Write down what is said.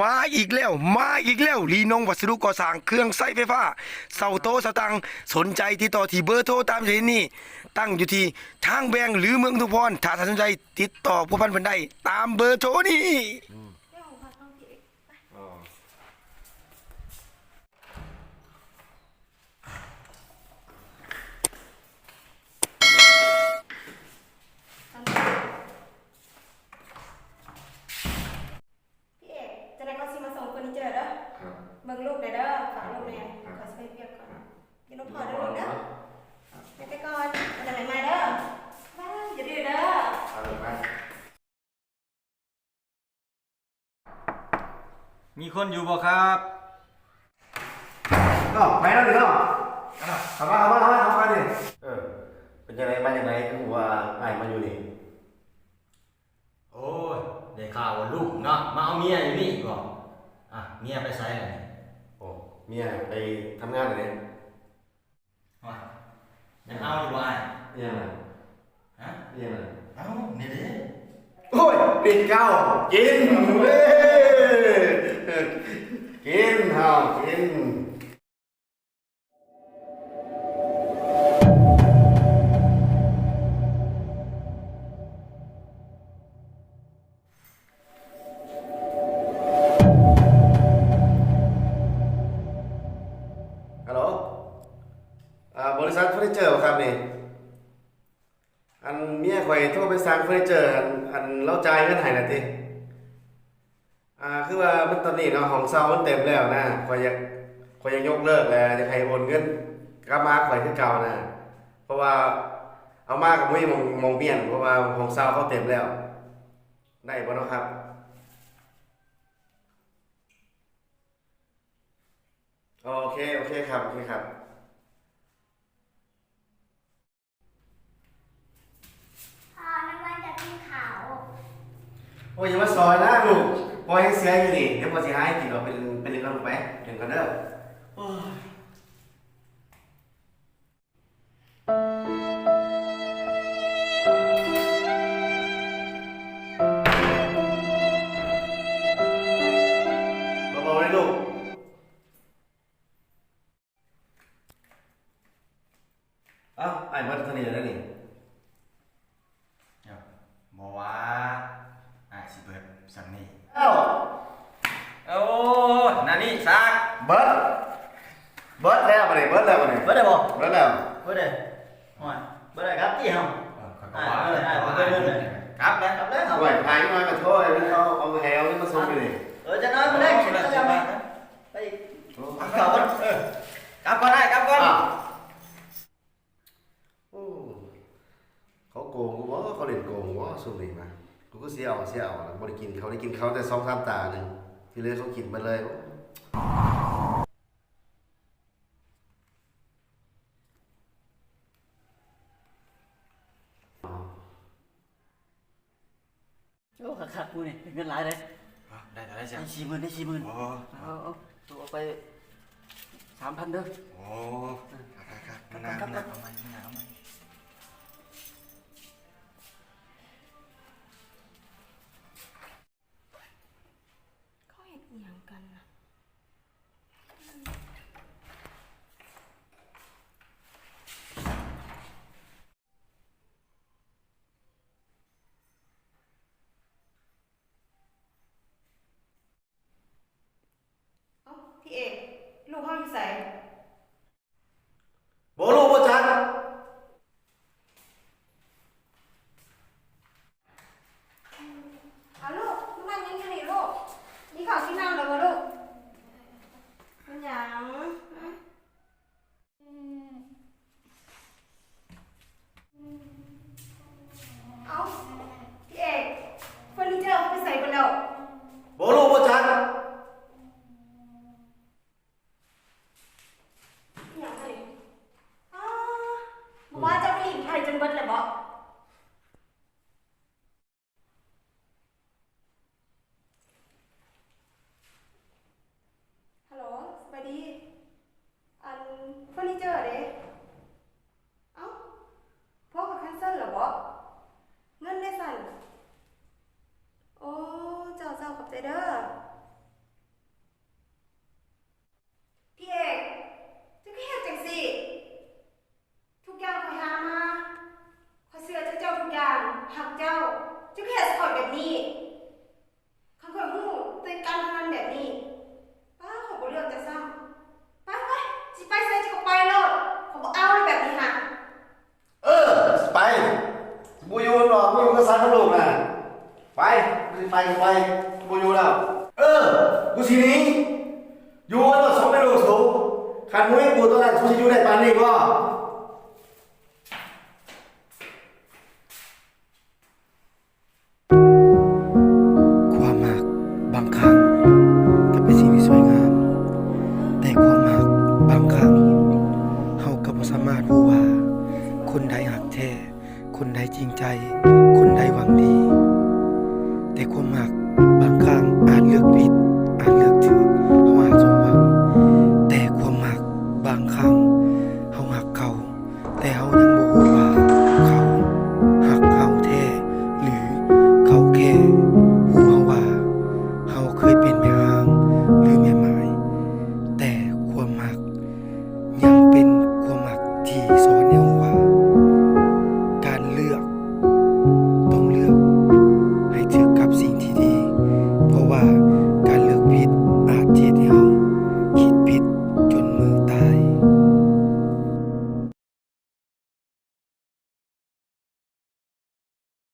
มาอีกแล้ว มาอีกแล้วลีนงวัสดุก่อสร้างเครื่องใช้ไฟฟ้าเสาโตเสาตังสนใจติดต่อที่เบอร์โทรตามที่นี่ ตั้งอยู่ที่ทางแบงหรือเมืองทุพรถ้าสนใจติดต่อผู้พันเพิ่นได้ตามเบอร์โทรนี้ พี่เอกจะได้ก็สิมาส่งเฟอร์นิเจอร์เด้อ ครับ เบิ่งลูกได้เด้อฝากลูกแน่ ครับ ขอสิไปเปียกก่อนอยินดีพอเด้อลูกเด้อเดี๋ยวไปก่อนเอาจะไหนมาเด้อมาอย่าดื้อเด้อ เอาเลยมา มีคนอยู่บ่ครับก็ไปแล้วดิเนาะเอามาเอามาเอามาเอามาดิเออ เป็นยังไงมาอย่างไรคือว่าไอ้ายมาอยู่นี่ โอ้ยได้ข่าวว่าลูกเนาะ มาเอาเมียอยู่นี่ก่อนอะ เมียไปไสล่ะโอ้ เมียไปทำงานอะไรเนี่ยว่ายังเอาอยู่บ่อ้ายเมียอะไรฮะเมียอะไรเอ้านี่เด้โอ้ยปิดเก้ากินเว้ย อยโทรไปสั่งเฟอร์นิเจอร์อันอันเราจ่ายเงินให้น่ะติอ่าคือว่ามันตอนนี้เนาะห้องเช่ามันเต็มแล้วนะข่อยอยากข่อยอยากยกเลิกแล้วอยากให้โอนเงินกลับมาข่อยคือเก่านะเพราะว่าเอามากับบ่มีหมองมองเปลี่ยนเพราะว่าห้องเช่าเขาเต็มแล้ว ได้บ่เนาะครับ โอเค โอเคครับ โอเคครับ พ่อน้ำมันจะกินขาว โอ้ยอย่ามาซอยนะลูกพ่อยให้เสียอยู่นี่เดี๋ยวพอสิหายกินเราเป็นเป็นเรื่องกันลูกไปเรื่องกันเด้อ สิเบิดสักนี่เอ้าโอ้ยนั่นนี่ซักเบิร์ดเบิร์ดแล้วมาเลยเบิร์ดแล้วมาเลยเบิดได้บ่เบิร์ดแล้วเบิดได้โอ้ยเบิดได้ครับที่เฮาอ่าเอออ่าผมไปเรื่อยครับแล้วครับแล้วเอาไว้ถ่ายมาขอโทษมันเอาเอาแหวนี่มาส่งไปเลยเออจะน้อยมาได้คิดก็จะมาไปกลับก่อนเออกลับก่อนได้กลับก่อนอ้าวโอ้เขาโกงกูวะเขาเล่นโกงกูวะสุ่มนี่มา กูก็เสียเอาเสียเอาแล้วบ่ได้กินเขาได้กินเขาแต่สองสามตาหนึ่งที่เหลือเขากินไปเลยโอ้ขาดกูนี่เงินหลายเลยได้ได้จ้ะได้สี่หมื่นได้สี่หมื่นโอ้เอาเอาตัวเอาไปสามพันเด้อโอ้ครับครับครับมันหนักมันหนั เห็ ว่าจะไผู้หญิงไทยจนเบิดเลยบอก ลูกน่ะไปไปไปกูอยู่แล้ว เออกูสีนี้อยู่วันต่อสองในลูกสูขันมุ้ยกูตอนแรกกูจะอยู่ได้ปานนี้ก็สามารถรู้ว่า คนใดหักแท้ คนใดจริงใจ คนใดหวังดี แต่ความหมากบางครั้งอาจเลือกผิด